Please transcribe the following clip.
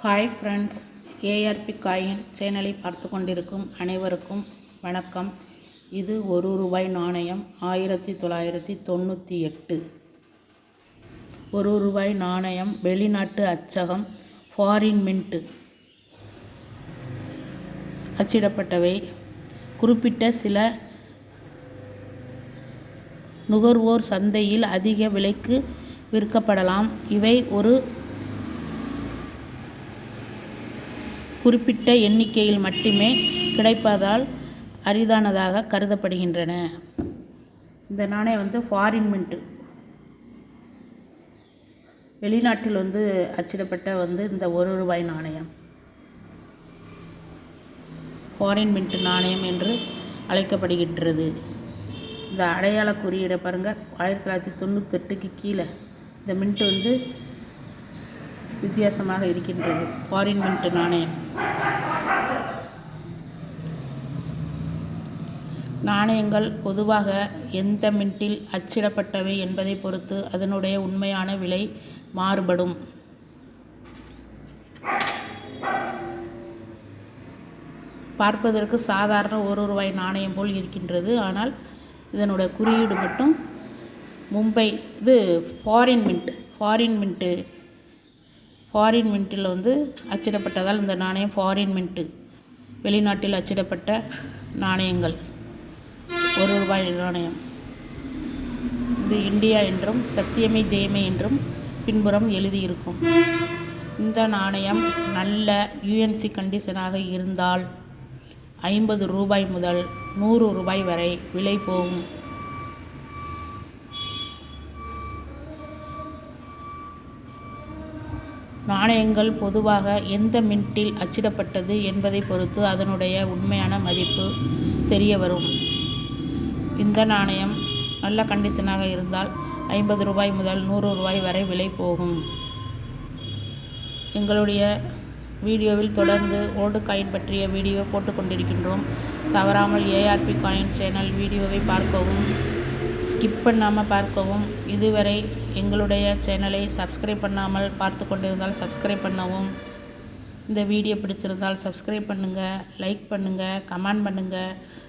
Hi friends ARP coin சேனலை பார்த்து கொண்டிருக்கும் அனைவருக்கும் வணக்கம். இது ஒரு ரூபாய் நாணயம் ஆயிரத்தி தொள்ளாயிரத்தி தொண்ணூற்றி எட்டு. ஒரு ரூபாய் நாணயம் வெளிநாட்டு அச்சகம் ஃபாரின் மின்ட்டு அச்சிடப்பட்டவை. குறிப்பிட்ட சில நுகர்வோர் சந்தையில் அதிக விலைக்கு விற்கப்படலாம். இவை ஒரு குறிப்பிட்ட எண்ணிக்கையில் மட்டுமே கிடைப்பதால் அரிதானதாக கருதப்படுகின்றன. இந்த நாணயம் வந்து ஃபாரின் மின்ட்டு வெளிநாட்டில் வந்து அச்சிடப்பட்ட வந்து இந்த ஒரு ரூபாய் நாணயம். ஃபாரின் மின்ட் நாணயம் என்று அழைக்கப்படுகின்றது. இந்த அடையாள குறியீடை பாருங்கள் ஆயிரத்தி தொள்ளாயிரத்தி தொண்ணூத்தெட்டுக்கு கீழே இந்த மின்ட்டு வந்து வித்தியாசமாக இருக்கின்றது. ஃபாரின் மின்ட் நாணயம். நாணயங்கள் பொதுவாக எந்த மின்ட்டில் அச்சிடப்பட்டவை என்பதை பொறுத்து அதனுடைய உண்மையான விலை மாறுபடும். பார்ப்பதற்கு சாதாரண ஒரு ரூபாய் நாணயம் போல் இருக்கின்றது. ஆனால் இதனுடைய குறியீடு மட்டும் மும்பை இது foreign mint foreign mint foreign மின்ட்டில் வந்து அச்சிடப்பட்டதால் இந்த நாணயம் ஃபாரின் மின்ட்டு வெளிநாட்டில் அச்சிடப்பட்ட நாணயங்கள். ஒரு ரூபாய் நாணயம் இது இந்தியா என்றும் சத்தியமே ஜெயமே என்றும் பின்புறம் எழுதியிருக்கும். இந்த நாணயம் நல்ல யூஎன்சி கண்டிஷனாக இருந்தால் ஐம்பது ரூபாய் முதல் நூறு ரூபாய் வரை விலை போகும். நாணயங்கள் பொதுவாக எந்த மின்ட்டில் அச்சிடப்பட்டது என்பதை பொறுத்து அதனுடைய உண்மையான மதிப்பு தெரிய வரும் இந்த நாணயம் நல்ல கண்டிஷனாக இருந்தால் ஐம்பது ரூபாய் முதல் நூறு ரூபாய் வரை விலை போகும். எங்களுடைய வீடியோவில் தொடர்ந்து ஓல்டு காயின் பற்றிய வீடியோ போட்டுக்கொண்டிருக்கின்றோம் தவறாமல் ஏஆர்பி காயின் சேனல் வீடியோவை பார்க்கவும் ஸ்கிப் பண்ணாமல் பார்க்கவும். இதுவரை எங்களுடைய சேனலை சப்ஸ்கிரைப் பண்ணாமல் பார்த்து கொண்டிருந்தால் சப்ஸ்கிரைப் பண்ணவும். இந்த வீடியோ பிடிச்சிருந்தால் சப்ஸ்கிரைப் பண்ணுங்கள் லைக் பண்ணுங்கள் கமெண்ட் பண்ணுங்கள்